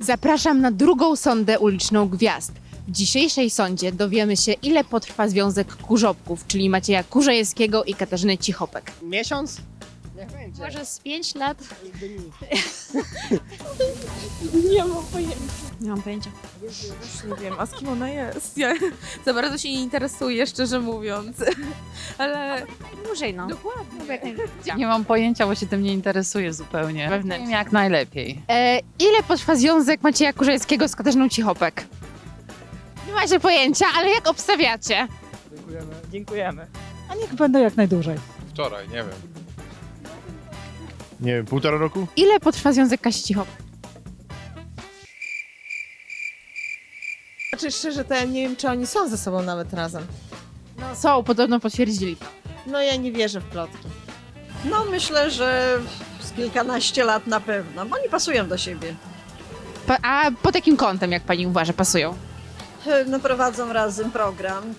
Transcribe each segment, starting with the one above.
Zapraszam na drugą sondę uliczną gwiazd. W dzisiejszej sądzie dowiemy się, ile potrwa związek kurzopków, czyli Macieja Kurzejewskiego i Katarzyny Cichopek. Miesiąc? Niech będzie. Może z 5 lat? Nie mam pojęcia. Nie mam pojęcia. Nie wiem, a z kim ona jest? Ja za bardzo się nie interesuję, szczerze mówiąc. Ale Dłużej, no. dokładnie. Nie mam pojęcia, bo się tym nie interesuję zupełnie. Wewnętrznie. Wiem jak najlepiej. E, ile potrwa związek Macieja Kurzejewskiego z Katarzyną Cichopek? Nie macie pojęcia, ale jak obstawiacie? Dziękujemy. Dziękujemy. A niech będą jak najdłużej. Wczoraj, nie wiem. Nie wiem, półtora roku? Ile potrwa związek Kasi Cichopek? Znaczy szczerze, to ja nie wiem, czy oni są ze sobą nawet razem. No są, podobno potwierdzili to. No ja nie wierzę w plotki. No myślę, że z kilkanaście lat na pewno, bo oni pasują do siebie. Pa, a pod jakim kątem, jak pani uważa, pasują? No prowadzą razem program,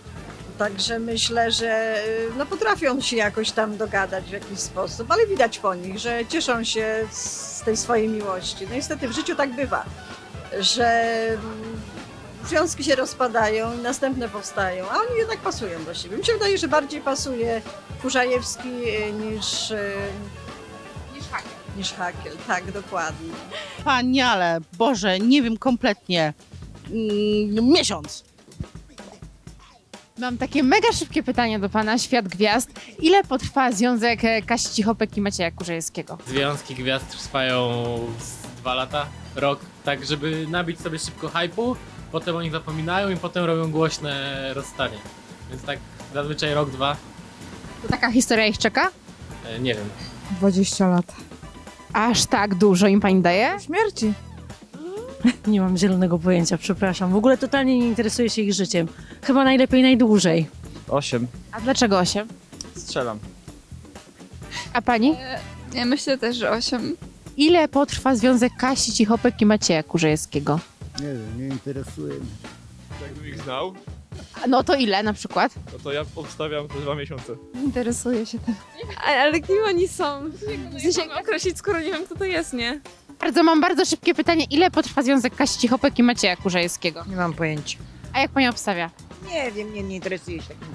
także myślę, że y, no, potrafią się jakoś tam dogadać w jakiś sposób, ale widać po nich, że cieszą się z tej swojej miłości. No niestety w życiu tak bywa, że związki się rozpadają i następne powstają, a oni jednak pasują do siebie. Mi się wydaje, że bardziej pasuje Kurzajewski y, niż... y, Niż Hakiel, tak, dokładnie. Paniale, Boże, nie wiem kompletnie. Mm, miesiąc. Mam takie mega szybkie pytanie do pana, Świat Gwiazd. Ile potrwa związek e, Kasi Cichopek i Macieja Kurzejewskiego? Związki gwiazd trwają dwa lata, rok, tak żeby nabić sobie szybko hypu, potem o nich zapominają i potem robią głośne rozstanie. Więc tak zazwyczaj rok, dwa, To taka historia ich czeka? e, nie wiem. 20 lat. Aż tak dużo im pani daje? Śmierci. Nie mam zielonego pojęcia, przepraszam. W ogóle totalnie nie interesuję się ich życiem. Chyba najlepiej najdłużej. Osiem. A dlaczego 8? Strzelam. A pani? Ja myślę też, że 8. Ile potrwa związek Kasi Cichopek i Macieja Kurzejewskiego? Nie wiem, nie interesuje mnie. Jakbym ich znał, A No to ile na przykład? no to ja obstawiam te dwa miesiące. Interesuję się tym. Ale kim oni są? Jak mam określić, skoro nie wiem, kto to jest, nie? Bardzo mam bardzo szybkie pytanie. Ile potrwa związek Kasi Cichopek i Macieja Kurzejewskiego? Nie mam pojęcia. A jak pani obstawia? Nie wiem, nie, nie interesuję się takim